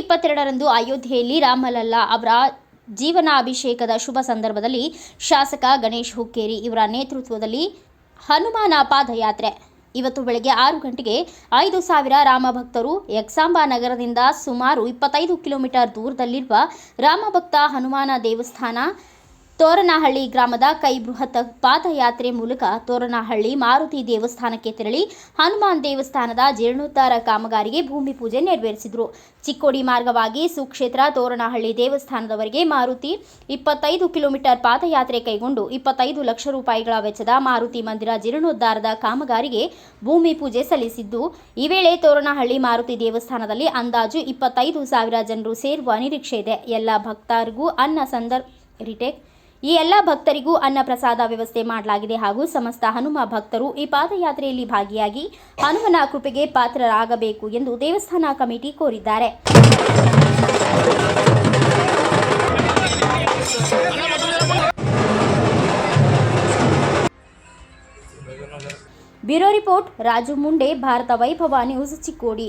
ಇಪ್ಪತ್ತೆರಡರಂದು ಅಯೋಧ್ಯೆಯಲ್ಲಿ ರಾಮಲಲ್ಲಾ ಅವರ ಜೀವನಾಭಿಷೇಕದ ಶುಭ ಸಂದರ್ಭದಲ್ಲಿ ಶಾಸಕ ಗಣೇಶ್ ಹುಕ್ಕೇರಿ ಇವರ ನೇತೃತ್ವದಲ್ಲಿ ಹನುಮಾನ ಪಾದಯಾತ್ರೆ. ಇವತ್ತು ಬೆಳಗ್ಗೆ ಆರು ಗಂಟೆಗೆ ಐದು ಸಾವಿರ ರಾಮಭಕ್ತರು ಯಕ್ಸಾಂಬಾ ನಗರದಿಂದ ಸುಮಾರು ಇಪ್ಪತ್ತೈದು ಕಿಲೋಮೀಟರ್ ದೂರದಲ್ಲಿರುವ ರಾಮಭಕ್ತ ಹನುಮಾನ ದೇವಸ್ಥಾನ ತೋರನಹಳ್ಳಿ ಗ್ರಾಮದ ಕೈ ಬೃಹತ್ ಪಾದಯಾತ್ರೆ ಮೂಲಕ ತೋರನಹಳ್ಳಿ ಮಾರುತಿ ದೇವಸ್ಥಾನಕ್ಕೆ ತೆರಳಿ ಹನುಮಾನ್ ದೇವಸ್ಥಾನದ ಜೀರ್ಣೋದ್ಧಾರ ಕಾಮಗಾರಿಗೆ ಭೂಮಿ ಪೂಜೆ ನೆರವೇರಿಸಿದರು. ಚಿಕ್ಕೋಡಿ ಮಾರ್ಗವಾಗಿ ಸುಕ್ಷೇತ್ರ ತೋರಣಹಳ್ಳಿ ದೇವಸ್ಥಾನದವರೆಗೆ ಮಾರುತಿ ಇಪ್ಪತ್ತೈದು ಕಿಲೋಮೀಟರ್ ಪಾದಯಾತ್ರೆ ಕೈಗೊಂಡು ಇಪ್ಪತ್ತೈದು ಲಕ್ಷ ರೂಪಾಯಿಗಳ ವೆಚ್ಚದ ಮಾರುತಿ ಮಂದಿರ ಜೀರ್ಣೋದ್ಧಾರದ ಕಾಮಗಾರಿಗೆ ಭೂಮಿ ಪೂಜೆ ಸಲ್ಲಿಸಿದ್ದು. ಈ ವೇಳೆ ತೋರಣಹಳ್ಳಿ ಮಾರುತಿ ದೇವಸ್ಥಾನದಲ್ಲಿ ಅಂದಾಜು ಇಪ್ಪತ್ತೈದು ಸಾವಿರ ಜನರು ಸೇರುವ ನಿರೀಕ್ಷೆ ಇದೆ. ಎಲ್ಲ ಭಕ್ತರಿಗೂ ಅನ್ನ ಸಂದರ್ ರಿಟೇಕ್ ಈ ಎಲ್ಲ ಭಕ್ತರಿಗೂ ಅನ್ನ ಪ್ರಸಾದ ವ್ಯವಸ್ಥೆ ಮಾಡಲಾಗಿದೆ ಹಾಗೂ ಸಮಸ್ತ ಹನುಮ ಭಕ್ತರು ಈ ಪಾದಯಾತ್ರೆಯಲ್ಲಿ ಭಾಗಿಯಾಗಿ ಹನುಮನ ಕೃಪೆಗೆ ಪಾತ್ರರಾಗಬೇಕು ಎಂದು ದೇವಸ್ಥಾನ ಕಮಿಟಿ ಕೋರಿದ್ದಾರೆ. Bureau report, Raju Munde, Bharat Vaibhav news Chikkodi.